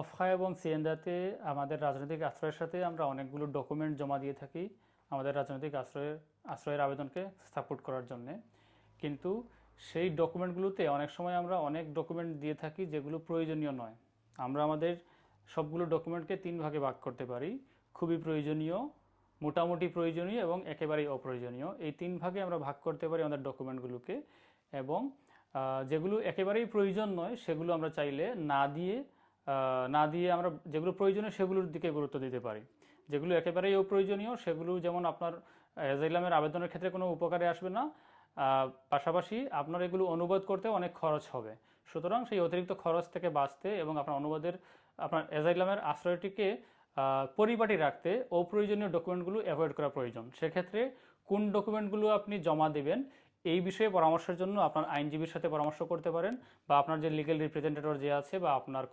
অফখা এবং সিএনদাতে আমাদের রাজনৈতিক আশ্রয়ের সাথে আমরা অনেকগুলো ডকুমেন্ট জমা দিয়ে থাকি আমাদের রাজনৈতিক আশ্রয়ের আশ্রয়ের আবেদনকে সাপোর্ট করার জন্যে। কিন্তু সেই ডকুমেন্টগুলোতে অনেক সময় আমরা অনেক ডকুমেন্ট দিয়ে থাকি যেগুলো প্রয়োজনীয় নয়। আমরা আমাদের সবগুলো ডকুমেন্টকে তিন ভাগে ভাগ করতে পারি। খুবই প্রয়োজনীয়, মোটামুটি প্রয়োজনীয় এবং একেবারেই অপ্রয়োজনীয়। এই তিন ভাগে আমরা ভাগ করতে পারি আমাদের ডকুমেন্টগুলোকে এবং যেগুলো একেবারেই প্রয়োজন নয় সেগুলো আমরা চাইলে না দিয়ে না দিয়ে আমরা যেগুলো প্রয়োজনীয় সেগুলোর দিকে গুরুত্ব দিতে পারি। যেগুলো একেবারেই অপ্রয়োজনীয়, সেগুলো যেমন আপনার এজাইলামের আবেদনের ক্ষেত্রে কোনো উপকারে আসবে না। পাশাপাশি আপনার এগুলো অনুবাদ করতে অনেক খরচ হবে। সুতরাং সেই অতিরিক্ত খরচ থেকে বাঁচতে এবং আপনার অনুবাদের, আপনার এজাইলামের আশ্রয়টিকে পরিপাটি রাখতে অপ্রয়োজনীয় ডকুমেন্টগুলো অ্যাভয়েড করা প্রয়োজন। সেক্ষেত্রে কোন ডকুমেন্টগুলো আপনি জমা দেবেন, এই বিষয়ে পরামর্শের জন্য আপনার আইনজীবীর সাথে পরামর্শ করতে পারেন বা আপনার যে লিগেল রিপ্রেজেন্টেটর যে আছে বা আপনার